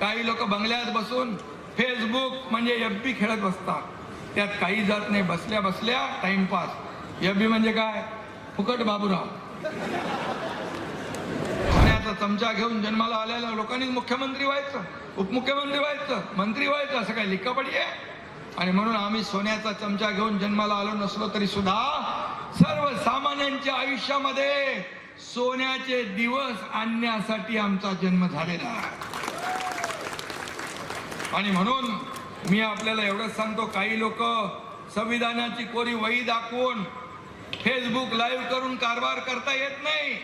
काही लोक बंगल्यात बसून फेसबुक म्हणजे एफ बी खेळत बसतात. त्यात काही जात नाही. बसल्या बसल्या टाइमपास एफ बी म्हणजे काय? फुकट बाबूराव. खाण्याचा चमचा घेऊन जन्माला आलेल्या लोकांनी मुख्यमंत्री व्हायचं. उपमुख्यमंत्री व्हायचं. मंत्री व्हायचं. असं काय लिखापडी आहे? आणि म्हणून आम्ही सोन्याचा चमचा घेऊन जन्माला आलो नसलो तरी सुद्धा सर्वसामान्यांच्या आयुष्यामध्ये सोन्याचे दिवस आणण्यासाठी आमचा जन्म झालेला आहे. आणि म्हणून मी आपल्याला एवढंच सांगतो काही लोक संविधानाची कोरी वही दाखवून फेसबुक लाईव्ह करून कारभार करता येत नाही.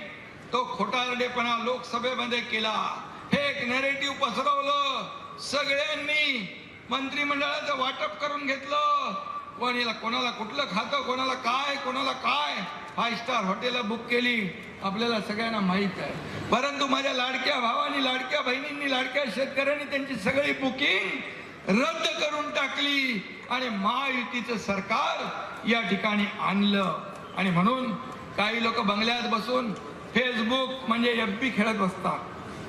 तो खोटारडेपणा लोकसभेमध्ये केला. हे एक नेरेटिव्ह पसरवलं. सगळ्यांनी मंत्रिमंडळाचं वाटप करून घेतलं. कोणाला कोणाला कुठलं खातं कोणाला काय कोणाला काय? फाईव्ह स्टार हॉटेल बुक केली. आपल्याला सगळ्यांना माहीत आहे. परंतु माझ्या लाडक्या भावानी लाडक्या बहिणींनी लाडक्या शेतकऱ्यांनी त्यांची सगळी बुकिंग रद्द करून टाकली आणि महायुतीचं सरकार या ठिकाणी आणलं. आणि म्हणून काही लोक बंगल्यात बसून फेसबुक म्हणजे एफ बी खेळत बसतात.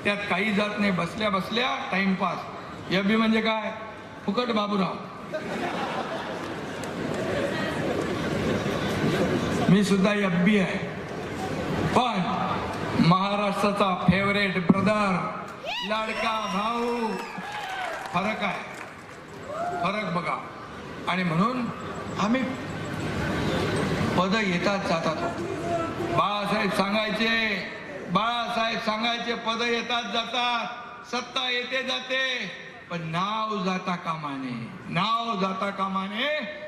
त्यात काही जात नाही बसल्या बसल्या टाइमपास एफ बी म्हणजे काय? फुकट बाबूराव. मी सुद्धा एफ बी आहे. पण महाराष्ट्राचा फेवरेट ब्रदर लाडका भाऊ. फरक आहे. फरक बघा. आणि म्हणून आम्ही पद येतात जातात. बाळासाहेब सांगायचे बाळासाहेब सांगायचे पद येतात जातात. सत्ता येते जाते. पण नाव जाता कामाने. नाव जाता कामाने